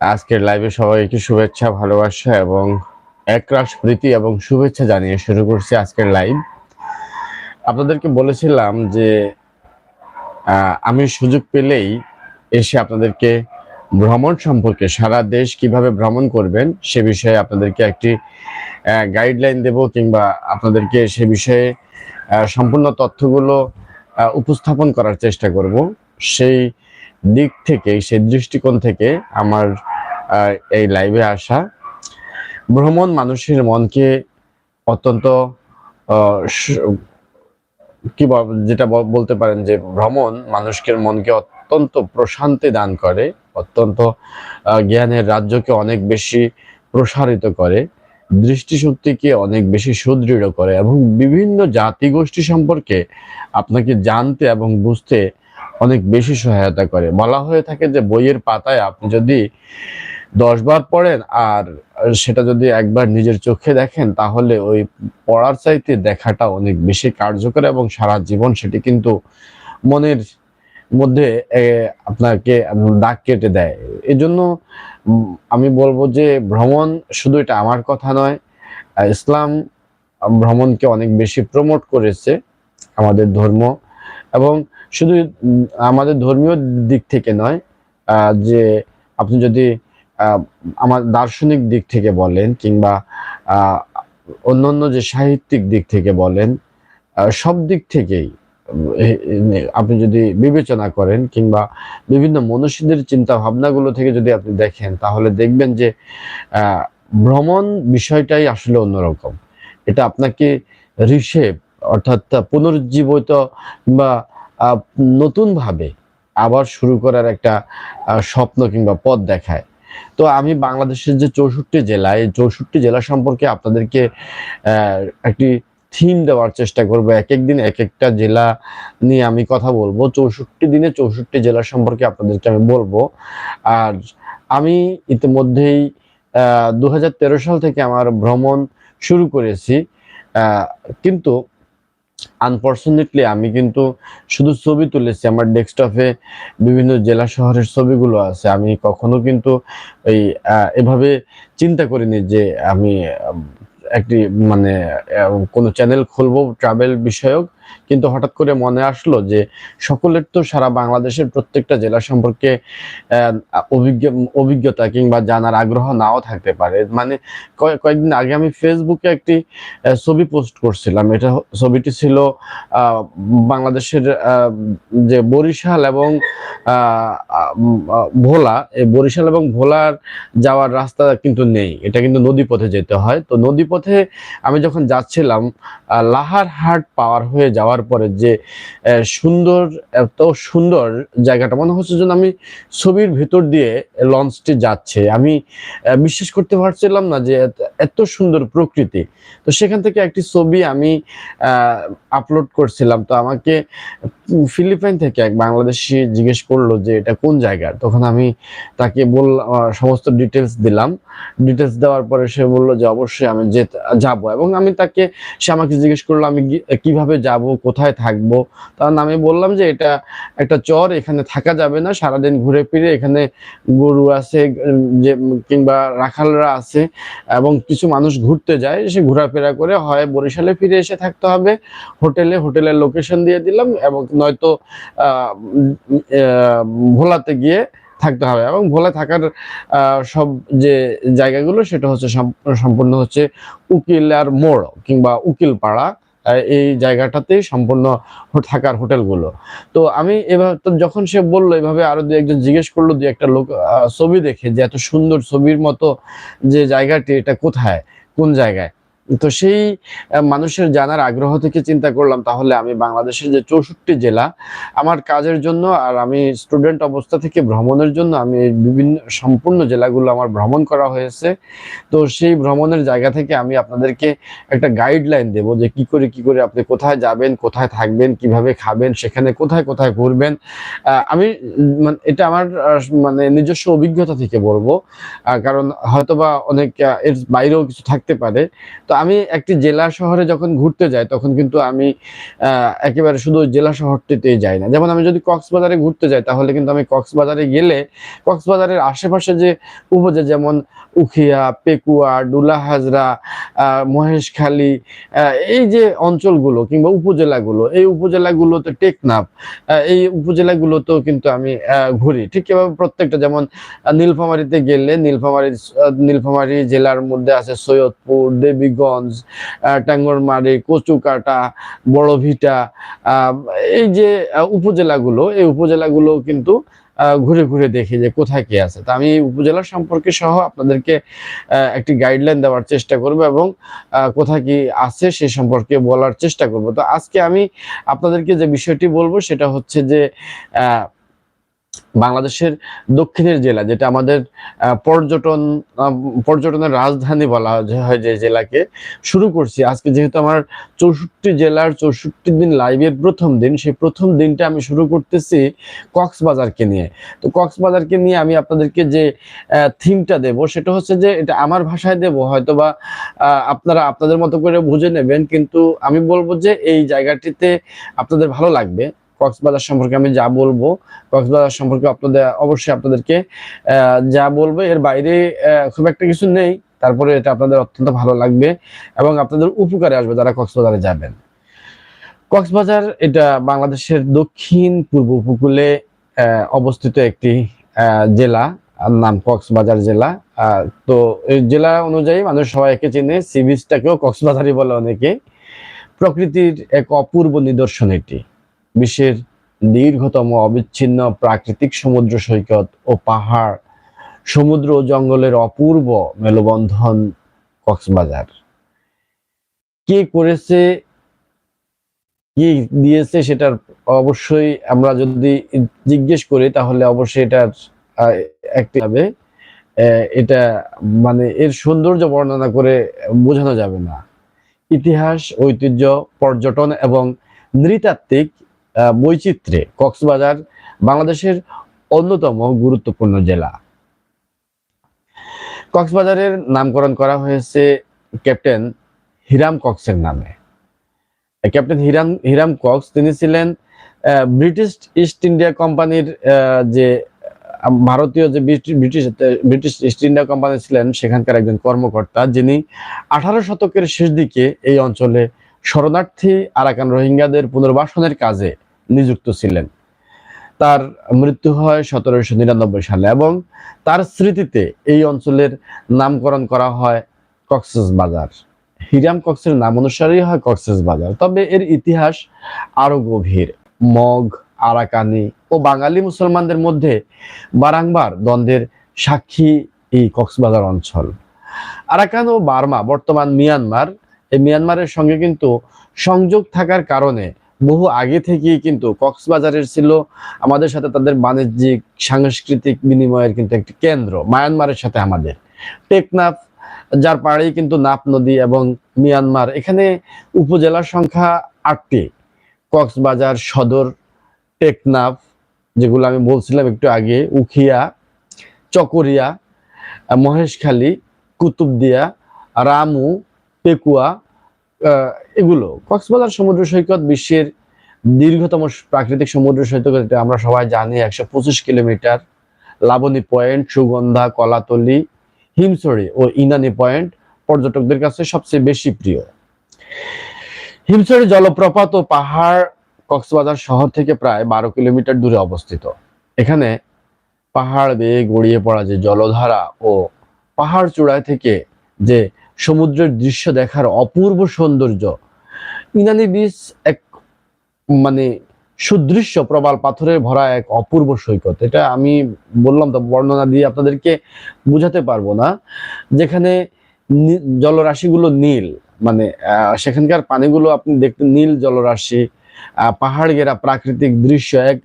আজকের লাইভে সবাইকে শুভেচ্ছা, ভালোবাসা এবং একরাশ প্রীতি এবং শুভেচ্ছা জানিয়ে শুরু করছি আজকের লাইভ আপনাদেরকে বলেছিলাম যে আমি সুযোগ পেলেই এসে আপনাদেরকে ভ্রমণ সম্পর্কে সারা দেশ কীভাবে ভ্রমণ করবেন সে বিষয়ে আপনাদেরকে একটি গাইডলাইন দেব কিংবা আপনাদেরকে সে বিষয়ে সম্পূর্ণ তথ্যগুলো উপস্থাপন করার চেষ্টা করব। সেই দিক থেকে, সেই দৃষ্টিকোণ থেকে আমার এই লাইভে আসা ভ্রমণ মানুষের মনকে অত্যন্ত কি যেটা বলতে পারেন যে ভ্রমণ মানুষকে মনকে অত্যন্ত প্রশান্তি দান করে, অত্যন্ত জ্ঞানের রাজ্যকে অনেক বেশি প্রসারিত করে, দৃষ্টিশক্তিকে অনেক বেশি সুদৃঢ় করে এবং বিভিন্ন জাতিগোষ্ঠী সম্পর্কে আপনাকে জানতে এবং বুঝতে অনেক বেশি সহায়তা করে। বলা হয়ে থাকে যে বইয়ের পাতায় আপনি যদি দশ বার পড়েন আর সেটা যদি একবার নিজের চোখে দেখেন, তাহলে ওই পড়ার চাইতে দেখাটা অনেক বেশি কার্যকর এবং সারা জীবন সেটি কিন্তু মনের মধ্যে আপনাকে দাগ কেটে দেয়। এজন্য আমি বলব যে ভ্রমণ শুধু এটা আমার কথা নয়, ইসলাম ভ্রমণকে অনেক বেশি প্রমোট করেছে আমাদের ধর্ম এবং শুধু আমাদের ধর্মীয় দিক থেকে নয় যে আপনি যদি আমার দার্শনিক দিক থেকে বলেন কিংবা অন্যান্য যে সাহিত্যিক দিক থেকে বলেন সব দিক থেকেই আপনি যদি বিবেচনা করেন কিংবা বিভিন্ন মনীষীদের চিন্তা ভাবনাগুলো থেকে যদি আপনি দেখেন, তাহলে দেখবেন যে ভ্রমণ বিষয়টাই আসলে অন্যরকম। এটা আপনাকে রিশেপ অর্থাৎ পুনরুজ্জীবিত বা নতুনভাবে আবার শুরু করার একটা স্বপ্ন কিংবা পথ দেখায়। তো আমি বাংলাদেশের যে চৌষট্টি জেলা, এই চৌষট্টি জেলা সম্পর্কে আপনাদেরকে একটি থিম দেওয়ার চেষ্টা করব। এক এক দিন এক একটা জেলা নিয়ে আমি কথা বলব। চৌষট্টি দিনে চৌষট্টি জেলা সম্পর্কে আপনাদেরকে আমি বলব। আর আমি ইতিমধ্যেই দু সাল থেকে আমার ভ্রমণ শুরু করেছি। কিন্তু আনফর্চুনেটলি আমি কিন্তু শুধু ছবি তুলেছি, আমার ডেস্কটপে বিভিন্ন জেলা শহরের ছবিগুলো আছে। আমি কখনো কিন্তু এই এভাবে চিন্তা করিনি যে আমি একটি মানে কোন চ্যানেল খুলবো ট্রাভেল বিষয়ক। কিন্তু হঠাৎ করে মনে আসলো যে সকলের তো সারা বাংলাদেশের প্রত্যেকটা জেলা সম্পর্কে অভিজ্ঞতা কিংবা জানার আগ্রহ নাও থাকতে পারে। মানে কয়েকদিন আগে আমি ফেসবুকে একটি ছবি পোস্ট করছিলাম। এটা ছবিটি ছিল বাংলাদেশের যে বরিশাল এবং ভোলা। বরিশাল এবং ভোলার যাওয়ার রাস্তা কিন্তু নেই। এটা কিন্তু নদী পথে যেতে হয়। তো নদী পথে আমি যখন যাচ্ছিলাম আহ, লাহারহাট পাওয়ার হয়ে যাওয়ার পরে যে সুন্দর, এত সুন্দর জায়গাটা, মনে হচ্ছে যেন আমি ছবির ভেতর দিয়ে লঞ্চটি যাচ্ছে। আমি বিশ্বাস করতে পারছিলাম না যে এত- সুন্দর প্রকৃতি। তো সেখান থেকে একটি ছবি আমি আপলোড করছিলাম। তো আমাকে ফিলিপাইন থেকে এক বাংলাদেশি জিজ্ঞেস করল যে এটা কোন জায়গা? তখন আমি তাকে বললাম সমস্ত ডিটেলস দিলাম। ডিটেলস দেওয়ার পরে সে বলল যে অবশ্যই আমি যে যাব। এবং আমি তাকে, সে আমাকে জিজ্ঞেস করল, আমি কীভাবে যাব, কোথায় থাকব? তখন আমি বললাম যে এটা একটা চর, এখানে থাকা যাবে না, সারাদিন ঘুরে ফিরে এখানে গরু আছে, যে, কিংবা রাখালরা আছে, এবং কিছু মানুষ ঘুরতে যায়, সে ঘোরাফেরা করে হয়, বরিশালে ফিরে এসে থাকতে হবে। হোটেলে, হোটেলের লোকেশন দিয়ে দিলাম, এবং নয়তো ভোলাতে গিয়ে থাকতে হবে। এবং ভোলা থাকার সব যে জায়গাগুলো, সেটা হচ্ছে সম্পূর্ণ হচ্ছে উকিলার মোড় কিংবা উকিল পাড়া এই জায়গাটাতেই সম্পূর্ণ থাকার হোটেলগুলো। তো আমি এভাবে, তো যখন সে বলল, এভাবে আরও দু একজন জিজ্ঞেস করল দু একটা লোক ছবি দেখে যে এত সুন্দর ছবির মতো যে জায়গাটি, এটা কোথায়? কোন জায়গায়? তো সেই মানুষের জানার আগ্রহ থেকে চিন্তা করলাম, তাহলে আমি বাংলাদেশের যে চৌষট্টি জেলা, আমার কাজের জন্য আর আমি স্টুডেন্ট অবস্থা থেকে ভ্রমণের জন্য আমি বিভিন্ন সম্পূর্ণ জেলাগুলো আমার ভ্রমণ করা হয়েছে। তো সেই ভ্রমণের জায়গা থেকে আমি আপনাদেরকে একটা গাইডলাইন দেব যে কি করে কি করে আপনি কোথায় যাবেন, কোথায় থাকবেন, কীভাবে খাবেন, সেখানে কোথায় কোথায় ঘুরবেন। আমি মানে এটা আমার মানে নিজস্ব অভিজ্ঞতা থেকে বলব। কারণ হয়তোবা অনেক এর বাইরেও কিছু থাকতে পারে। তো আমি একটি জেলা শহরে যখন ঘুরতে যাই, তখন কিন্তু আমি একেবারে শুধু জেলা শহরটিতেই যাই না। যেমন আমি যদি কক্সবাজারে ঘুরতে যাই, তাহলে কিন্তু আমি কক্সবাজারে গেলে, কক্সবাজারের আশেপাশে যে উপজেলা যেমন উখিয়া, পেকুয়া, ডুলা হাজরা মহেশখালী এই যে অঞ্চলগুলো কিংবা উপজেলাগুলো, এই উপজেলাগুলোতে টেকনাফ এই উপজেলাগুলোতেও কিন্তু আমি ঘুরি। ঠিক এভাবে প্রত্যেকটা যেমন নীলফামারীতে গেলে নীলফামারী নীলফামারী জেলার মধ্যে আছে সৈয়দপুর, দেবীগঞ্জ আহ, টাঙ্গরমারি কচুকাটা বড়ভিটা এই যে উপজেলাগুলো এই উপজেলাগুলো কিন্তু ঘুরে ঘুরে দেখি যে কোথায় কি আছে। তা আমি উপজেলা সম্পর্কে সহ আপনাদেরকে একটি গাইডলাইন দেওয়ার চেষ্টা করব এবং কোথায় কি আছে সে সম্পর্কে বলার চেষ্টা করব। তো আজকে আমি আপনাদেরকে যে বিষয়টি বলব সেটা হচ্ছে যে আহ, বাংলাদেশের দক্ষিণের জেলা, যেটা আমাদের পর্যটন পর্যটনের রাজধানী বলা হয়, যে জেলাকে শুরু করছি। আজকে যেহেতু আমার চৌষট্টি জেলার চৌষট্টি দিন লাইভের প্রথম দিন, সেই প্রথম দিনটা আমি শুরু করতেছি কক্সবাজারকে নিয়ে। তো কক্সবাজারকে নিয়ে আমি আপনাদেরকে যে থিমটা দেব, সেটা হচ্ছে যে এটা আমার ভাষায় দেব হয়তো বা আপনারা আপনাদের মতো করে বুঝে নেবেন, কিন্তু আমি বলব যে এই জায়গাটিতে আপনাদের ভালো লাগবে। কক্সবাজার সম্পর্কে আমি যা বলব, কক্সবাজার সম্পর্কে আপনাদের, অবশ্যই আপনাদেরকে যা বলব, এর বাইরে খুব একটা কিছু নেই। তারপরে এটা আপনাদের অত্যন্ত ভালো লাগবে এবং আপনাদের উপকারে আসবে যারা কক্সবাজারে যাবেন। কক্সবাজার এটা বাংলাদেশের দক্ষিণ পূর্ব উপকূলে অবস্থিত একটি জেলা নাম কক্সবাজার জেলা। তো এই জেলা অনুযায়ী মানুষ সবাই একে চেনে, সি বিচটাকেও কক্সবাজারই বলে অনেকে। প্রকৃতির এক অপূর্ব নিদর্শন এটি। বিশ্বের দীর্ঘতম অবিচ্ছিন্ন প্রাকৃতিক সমুদ্র সৈকত ও পাহাড়, সমুদ্র ও জঙ্গলের অপূর্ব মেলবন্ধন কক্সবাজার। কে করেছে, কি দিয়েছে সেটার অবশ্যই আমরা যদি জিজ্ঞেস করি, তাহলে অবশ্যই এটার একটি হবে। এটা মানে এর সৌন্দর্য বর্ণনা করে বোঝানো যাবে না। ইতিহাস, ঐতিহ্য, পর্যটন এবং নৃতাত্ত্বিক বৈচিত্র্যে কক্সবাজার বাংলাদেশের অন্যতম গুরুত্বপূর্ণ জেলা। কক্সবাজারের নামকরণ করা হয়েছে ক্যাপ্টেন হিরাম কক্সের নামে। ক্যাপ্টেন হিরাম হিরাম কক্স, তিনি ছিলেন ব্রিটিশ ইস্ট ইন্ডিয়া কোম্পানির যে, ভারতীয় যে British British East India Company ছিলেন, সেখানকার একজন কর্মকর্তা, যিনি আঠারো শতকের শেষ দিকে এই অঞ্চলে শরণার্থী আরাকান রোহিঙ্গাদের পুনর্বাসনের কাজে নিযুক্ত ছিলেন। তার মৃত্যু হয় সতেরোশো নিরানব্বই সালে এবং তার স্মৃতিতে এই অঞ্চলের নামকরণ করা হয় কক্সেস বাজার। হিরাম কক্সের নাম অনুসারেই হয় কক্সেস বাজার। তবে এর ইতিহাস আরও গভীর। মগ, আরাকানি ও বাঙালি মুসলমানদের মধ্যে বারংবার দ্বন্দ্বের সাক্ষী এই কক্সবাজার অঞ্চল। আরাকান ও বার্মা, বর্তমান মিয়ানমার। এই মিয়ানমারের সঙ্গে কিন্তু সংযোগ থাকার কারণে বহু আগে থেকেই কিন্তু কক্সবাজারের ছিল আমাদের সাথে তাদের বাণিজ্যিক, সাংস্কৃতিক বিনিময়ের কিন্তু একটি কেন্দ্র, মায়ানমারের সাথে আমাদের। টেকনাফ, যার পাড়েই কিন্তু নাপ নদী এবং মিয়ানমার। এখানে উপজেলার সংখ্যা আটটি, কক্সবাজার, সদর, টেকনাফ, যেগুলো আমি বলছিলাম একটু আগে, উখিয়া, চকরিয়া, মহেশখালী, কুতুবদিয়া, রামু, পেকুয়া এগুলো। কক্সবাজার সমুদ্র সৈকত বিশ্বের দীর্ঘতম প্রাকৃতিক সমুদ্র সৈকত আমরা সবাই জানি একশো পঁচিশ কিলোমিটার লাবণী পয়েন্ট, সুগন্ধা, কলাতলি, হিমছড়ি ও ইনানি পয়েন্ট পর্যটকদের কাছে সবচেয়ে বেশি প্রিয়। হিমছড়ি জলপ্রপাত ও পাহাড় কক্সবাজার শহর থেকে প্রায় বারো কিলোমিটার দূরে অবস্থিত। এখানে পাহাড় বেয়ে গড়িয়ে পড়া যে জলধারা ও পাহাড় চূড়ায় থেকে যে সমুদ্রের দৃশ্য দেখার অপূর্ব সৌন্দর্য, ইনানি বিচ এক মানে সুদৃশ্য প্রবাল পাথরের ভরা এক অপূর্ব সৈকত। এটা আমি বললাম তো, বর্ণনা দিয়ে আপনাদেরকে বুঝাতে পারব না। যেখানে জলরাশিগুলো নীল মানে সেখানকার পানিগুলো আপনি দেখতে নীল জলরাশি পাহাড় ঘেরা প্রাকৃতিক দৃশ্য, এক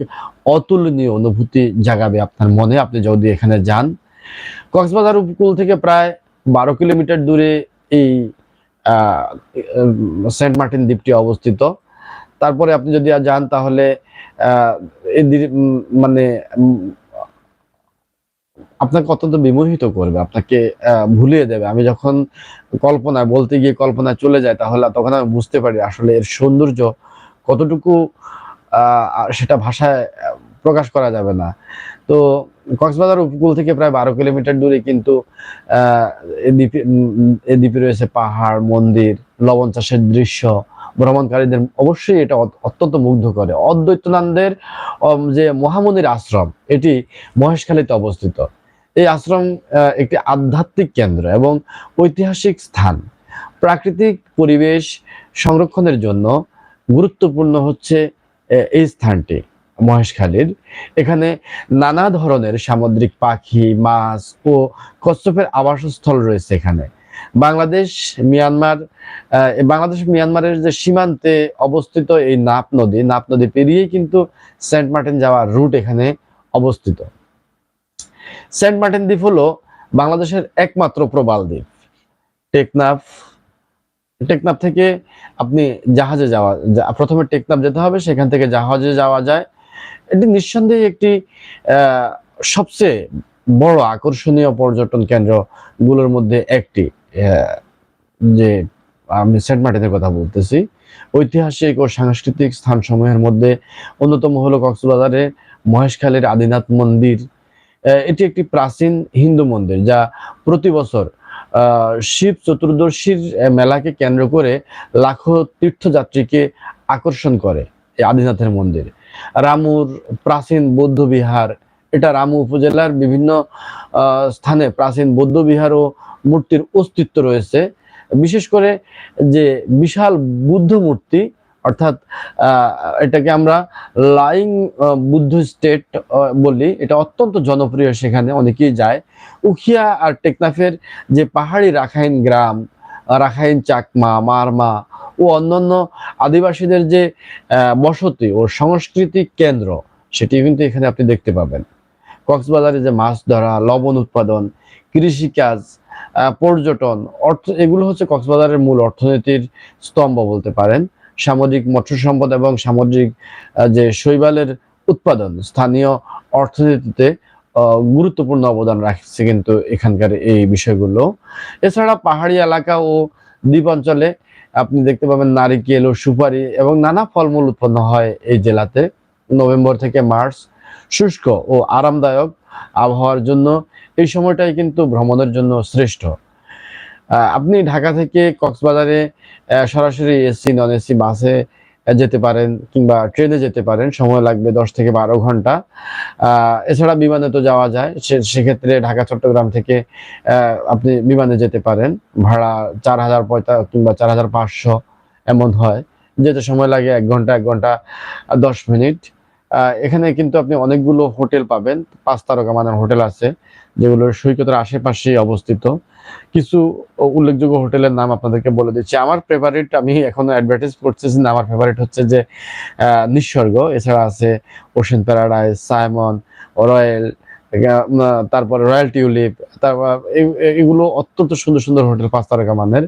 অতুলনীয় অনুভূতি জাগাবে আপনার মনে। আপনি যদি এখানে যান, কক্সবাজার উপকূল থেকে প্রায় বারো কিলোমিটার দূরে এই সেন্ট মার্টিন দ্বীপটি অবস্থিত। তারপরে আপনি যদি যান তাহলে মানে আপনাকে অত্যন্ত বিমোহিত করবে আপনাকে ভুলিয়ে দেবে। আমি যখন কল্পনা বলতে গিয়ে কল্পনায় চলে যায় তাহলে তখন আমি বুঝতে পারি আসলে এর সৌন্দর্য কতটুকু সেটা ভাষায় প্রকাশ করা যাবে না। তো কক্সবাজার উপকূল থেকে প্রায় বারো কিলোমিটার দূরে কিন্তু উম, দ্বীপে রয়েছে পাহাড় মন্দির লবণ চাষের দৃশ্য ভ্রমণকারীদের অবশ্যই এটা অত- অত্যন্ত মুগ্ধ করে। অদ্বৈতনান্দের যে মহামনির আশ্রম, এটি মহেশখালীতে অবস্থিত। এই আশ্রম একটি আধ্যাত্মিক কেন্দ্র এবং ঐতিহাসিক স্থান। প্রাকৃতিক পরিবেশ সংরক্ষণের জন্য গুরুত্বপূর্ণ হচ্ছে এই স্থানটি, মহেশখালীর। এখানে নানা ধরনের সামুদ্রিক পাখি, মাছ ও কচ্ছপের আবাসস্থল রয়েছে এখানে। বাংলাদেশ, মিয়ানমার বাংলাদেশ, মিয়ানমারের যে সীমান্তে অবস্থিত এই নাপ নদী নাপ নদী পেরিয়ে কিন্তু সেন্ট মার্টিন যাওয়ার রুট এখানে অবস্থিত। সেন্ট মার্টিন দ্বীপ হলো বাংলাদেশের একমাত্র প্রবাল দ্বীপ। টেকনাফ টেকনাফ থেকে আপনি জাহাজে যাওয়া প্রথমে টেকনাফ যেতে হবে, সেখান থেকে জাহাজে যাওয়া যায়। এটি নিঃসন্দেহে একটি সবচেয়ে বড় আকর্ষণীয় পর্যটন কেন্দ্রগুলোর মধ্যে একটি। যে আমি সেন্ট মার্টিনের কথা বলতেছি। ঐতিহাসিক ও সাংস্কৃতিক স্থানসমূহের মধ্যে অন্যতম হলো কক্সবাজারের মহেশখালীর আদিনাথ মন্দির। এটি একটি প্রাচীন হিন্দু মন্দির যা প্রতি বছর শিব চতুর্দশীর মেলাকে কেন্দ্র করে লাখো তীর্থযাত্রীকে আকর্ষণ করে এই আদিনাথের মন্দির। রামুর প্রাচীন বৌদ্ধ বিহার এটা রামু উপজেলার বিভিন্ন স্থানে প্রাচীন বৌদ্ধ বিহার ও মূর্তির অস্তিত্ব রয়েছে। বিশেষ করে যে বিশাল বুদ্ধ মূর্তি, অর্থাৎ এটাকে আমরা লাইং বুদ্ধ স্টেট বলি, এটা অত্যন্ত জনপ্রিয় সেখানে অনেকেই যায়। উখিয়া আর টেকনাফের যে পাহাড়ি রাখাইন গ্রাম, রাখাইন চাকমা, মারমা ও অন্যান্য আদিবাসীদের যে বসতি ও সাংস্কৃতিক কেন্দ্র, সেটি কিন্তু এখানে আপনি দেখতে পাবেন। কক্সবাজারে যে মাছ ধরা, লবণ উৎপাদন কৃষিকাজ পর্যটন, অর্থ, এগুলো হচ্ছে কক্সবাজারের মূল অর্থনীতির স্তম্ভ বলতে পারেন। সামুদ্রিক মৎস্য সম্পদ এবং সামুদ্রিক যে শৈবালের উৎপাদন, স্থানীয় অর্থনীতিতে গুরুত্বপূর্ণ অবদান রাখছে কিন্তু এখানকার এই বিষয়গুলো। এছাড়া পাহাড়ি এলাকা ও দ্বীপ অঞ্চলে আপনি দেখতে পাবেন নারিকেল ও সুপারি এবং নানা ফলমূল উৎপন্ন হয় এই জেলাতে। নভেম্বর থেকে মার্চ শুষ্ক ও আরামদায়ক আবহাওয়ার জন্য এই সময়টাই কিন্তু ভ্রমণের জন্য শ্রেষ্ঠ। আপনি ঢাকা থেকে কক্সবাজারে সরাসরি এসি নন এসি বাসে যেতে পারেন কিংবা ট্রেনে যেতে পারেন। সময় লাগবে দশ থেকে বারো ঘণ্টা। এছাড়া বিমানে তো যাওয়া যায়। সেক্ষেত্রে ঢাকা, চট্টগ্রাম থেকে আপনি বিমানে যেতে পারেন। ভাড়া চার হাজার পঁয়তা কিংবা চার হাজার পাঁচশো এমন হয়। যেতে সময় লাগে এক ঘণ্টা এক ঘণ্টা দশ মিনিট। এখানে কিন্তু আপনি অনেকগুলো হোটেল পাবেন। পাঁচ তারকা মানের হোটেল আছে, যেগুলো সৈকতের আশেপাশে অবস্থিত। কিছু উল্লেখযোগ্য হোটেলের নাম আপনাদেরকে বলে দিচ্ছি। আমার ফেভারিট আমি এখনও অ্যাডভার্টাইজ করতেছি না, আমার ফেভারিট হচ্ছে যে নিঃস্বর্গ এছাড়া আছে ওশেন প্যারাডাইস সাইমন রয়্যাল তারপরে রয়্যাল টিউলিপ তারপর এগুলো অত্যন্ত সুন্দর সুন্দর হোটেল, পাঁচ তারকা মানের।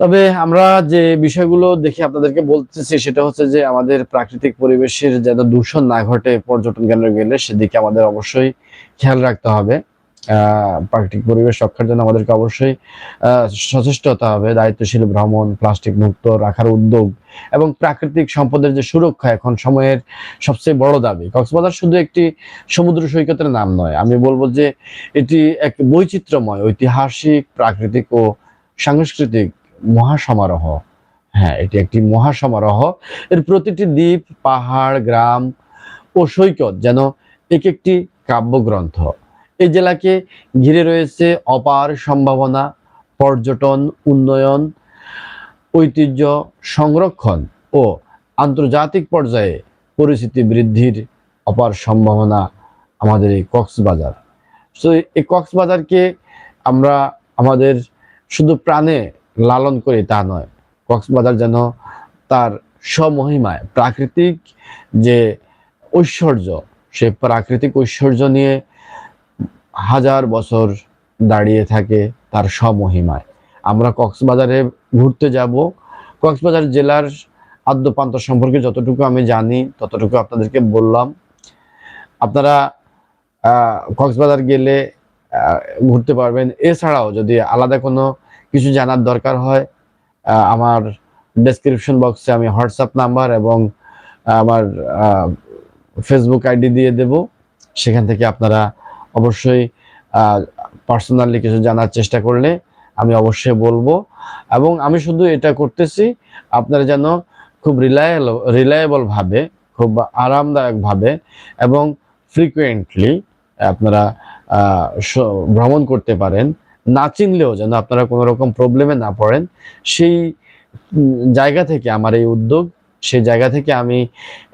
তবে আমরা যে বিষয়গুলো দেখে আপনাদেরকে বলতেছি, সেটা হচ্ছে যে আমাদের প্রাকৃতিক পরিবেশের যেন দূষণ না ঘটে পর্যটন কেন্দ্রে গেলে, সেদিকে আমাদের অবশ্যই খেয়াল রাখতে হবে। প্রাকৃতিক পরিবেশ রক্ষার জন্য আমাদেরকে অবশ্যই সচেষ্ট হতে হবে। দায়িত্বশীল ভ্রমণ, প্লাস্টিক মুক্ত রাখার উদ্যোগ এবং প্রাকৃতিক সম্পদের যে সুরক্ষা এখন সময়ের সবচেয়ে বড় দাবি। কক্সবাজার শুধু একটি সমুদ্র সৈকতের নাম নয়, আমি বলব যে এটি এক বৈচিত্র্যময়, ঐতিহাসিক, প্রাকৃতিক ও সাংস্কৃতিক মহাসমারোহ। হ্যাঁ এটি একটি মহাসমারোহ। এর প্রতিটি দ্বীপ, পাহাড়, গ্রাম ও সৈকত যেন এক একটি কাব্যগ্রন্থ। এই জেলাকে ঘিরে রয়েছে অপার সম্ভাবনা, পর্যটন, উন্নয়ন, ঐতিহ্য সংরক্ষণ ও আন্তর্জাতিক পর্যায়ে পরিচিতি বৃদ্ধির অপার সম্ভাবনা আমাদের এই কক্সবাজার। তো এই কক্সবাজারকে আমরা আমাদের শুধু প্রাণে লালন করি তা নয়। কক্সবাজার যেন তার স্বমহিমায় প্রাকৃতিক যে ঐশ্বর্য, সে প্রাকৃতিক ঐশ্বর্য নিয়ে হাজার বছর দাঁড়িয়ে থাকে তার স্বমহিমায়। আমরা কক্সবাজারে ঘুরতে যাব। কক্সবাজার জেলার আদ্যপান্ত সম্পর্কে যতটুকু আমি জানি, ততটুকু আপনাদেরকে বললাম। আপনারা কক্সবাজার গেলে ঘুরতে পারবেন। এছাড়াও যদি আলাদা কোনো কিছু জানার দরকার হয় আমার ডেসক্রিপশন বক্সে আমি হোয়াটসঅ্যাপ নাম্বার এবং আমার ফেসবুক আইডি দিয়ে দেব। সেখান থেকে আপনারা অবশ্যই পার্সোনালি কিছু জানার চেষ্টা করলে আমি অবশ্যই বলব। এবং আমি শুধু এটা করতেছি, আপনারা যেন খুব রিলায়েবল রিলায়েবল ভাবে, খুব আরামদায়ক ভাবে এবং ফ্রিকুয়েন্টলি আপনারা ভ্রমণ করতে পারেন। না চিনলেও যেন আপনারা কোনো রকম প্রবলেমে না পড়েন, সেই জায়গা থেকে আমার এই উদ্যোগ, সেই জায়গা থেকে আমি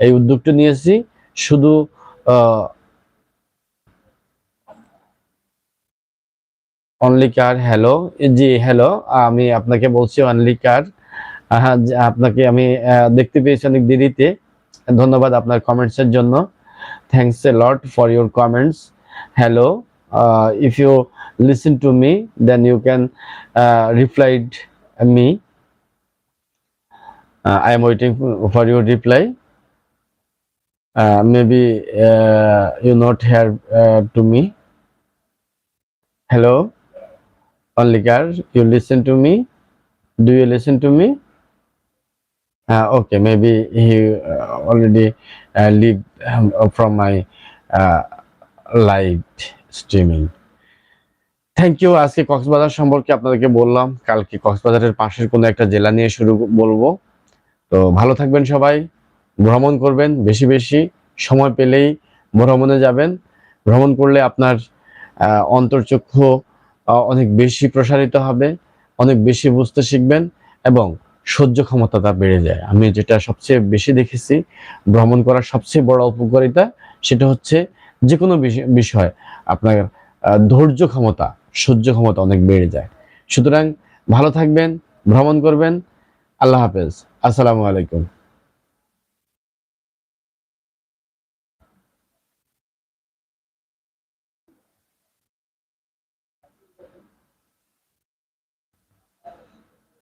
এই উদ্যোগটা নিয়েছি। শুধু অনলি কার হ্যালো জি হ্যালো আমি আপনাকে বলছি অনলি কার হ্যাঁ আপনাকে আমি দেখতে পেয়েছি অনেক দেরিতে। ধন্যবাদ আপনার কমেন্টসের জন্য। Thanks a lot for your comments hello if you listen to me then you can uh, reply me. Uh, i am waiting for your reply. Uh, maybe uh, you not here uh, to me. Hello? Only car you listen to me? Do you listen to me? Uh, okay maybe he uh, already uh, leave um, from my uh, live streaming. Thank you আজকে কক্সবাজার সম্পর্কে আপনাদেরকে বললাম। কালকে কক্সবাজারের পাশের কোনো একটা জেলা নিয়ে শুরু বলব। তো ভালো থাকবেন সবাই। ভ্রমণ করবেন বেশি বেশি। সময় পেলেই ভ্রমণে যাবেন। ভ্রমণ করলে আপনার অন্তর্চক্ষু অনেক বেশি প্রসারিত হবে, অনেক বেশি বুঝতে শিখবেন এবং সহ্য ক্ষমতাটা বেড়ে যায়। আমি যেটা সবচেয়ে বেশি দেখেছি, ভ্রমণ করার সবচেয়ে বড় উপকারিতা সেটা হচ্ছে যে কোনো বিষয়, আপনার ধৈর্য ক্ষমতা। সহ্য ক্ষমতা অনেক বেড়ে যায়। সুতরাং ভালো থাকবেন ভ্রমণ করবেন। আল্লাহ হাফেজ। আসসালামু আলাইকুম।